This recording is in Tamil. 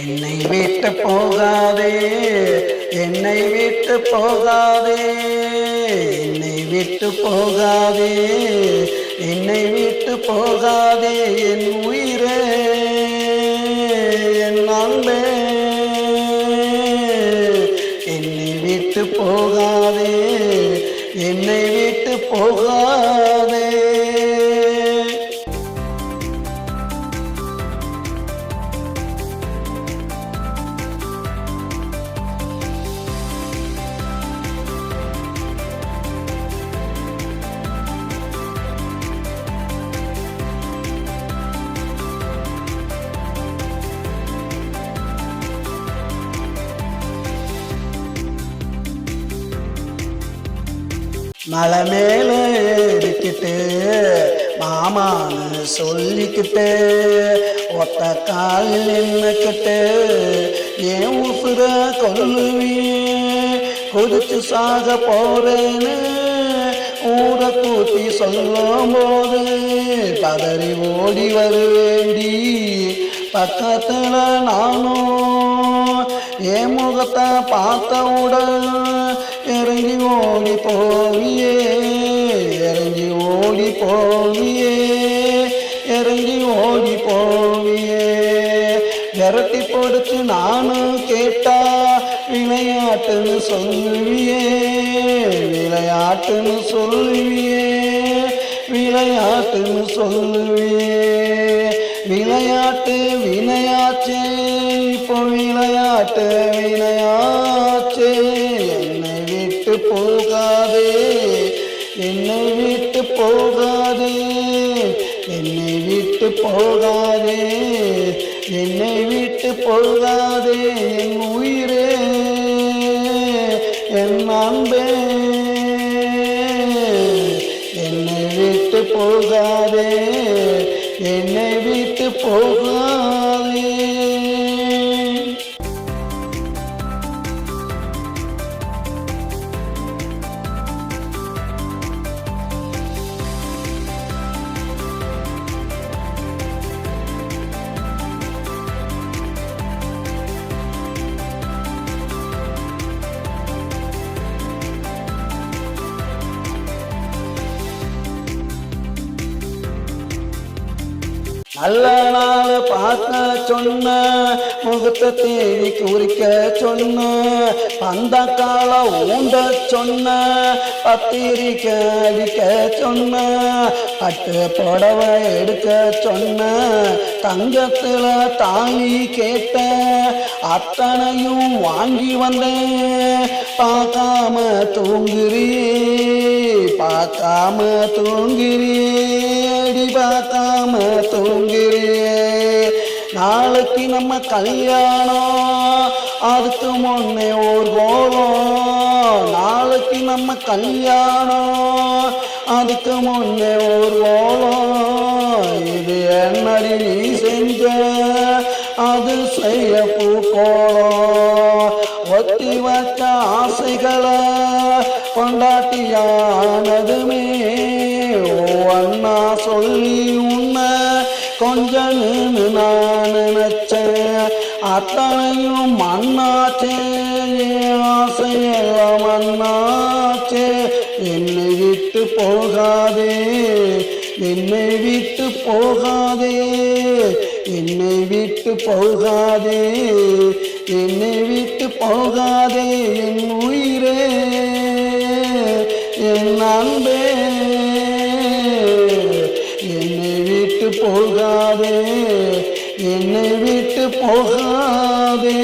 என்னை விட்டு போகாதே என்னை விட்டு போகாதே என்னை விட்டு போகாதே என்னை விட்டு போகாதே என் உயிரே என் அன்பே. என்னை விட்டு போகாதே என்னை விட்டு போகாதே. மலை மேல ஏறிக்கிட்டு மாமான்னு சொல்லிக்கிட்டு ஒத்த காலில் நின்னுக்கிட்டு ஏன் உசுர கொல்லுவியே குதிச்சு சாக போறேன்னு ஊரை கூட்டி சொல்லும் போது பதறி ஓடி வருவேண்டி. பக்கத்துல நானும் என் முகத்தை பார்த்தவுடன் இறங்கி ஓடி போவியே இறங்கி ஓடி போவியே இறங்கி ஓடி போவியே விரட்டி பொடிச்சு நானும் கேட்டா விளையாட்டுன்னு சொல்லுவியே விளையாட்டுன்னு சொல்லுவியே விளையாட்டுன்னு சொல்லுவியே. விளையாட்டு வினையாச்சே இப்போ விளையாட்டு வினையா போகாதே. என்னை விட்டு போகாதே. என்னை விட்டு போகாதே. என்னை விட்டு போகாதே. என் உயிரே என் அன்பே. என்னை விட்டு போகாதே. என்னை விட்டு போகாதே. அல்லனால பார்க்க சொன்ன முகத்தை தேடி குறிக்க சொன்ன அந்த கால ஊண்ட சொன்ன பத்திரிக்க அடிக்க சொன்ன பட்டு புடவை எடுக்க சொன்ன தங்கத்துல தாங்கி கேட்ட அத்தனையும் வாங்கி வந்தேன். பார்க்காம தூங்குறியே பார்க்காம தூங்குறி. தூங்கிறியே நாளைக்கு நம்ம கல்யாணம். அதுக்கு முன்னே ஒரு கோலம். நாளைக்கு நம்ம கல்யாணம். அதுக்கு முன்னே ஒரு கோலம். இது என்னடி நீ செஞ்ச? அது செய்ய பூக்கோளம் ஒத்தி வச்ச ஆசைகளை கொண்டாட்டியானதுமே ஓ அண்ணா சொல்லி நான் நினைச்சேன். அத்தனையும் மண்ணாச்சே ஆசையெல்லாம் மண்ணாச்சே என்னை விட்டு போகாதே என்னை விட்டு போகாதே என்னை விட்டு போகாதே என்னை விட்டு போகாதே. போகாதே என்னை விட்டு போகாதே.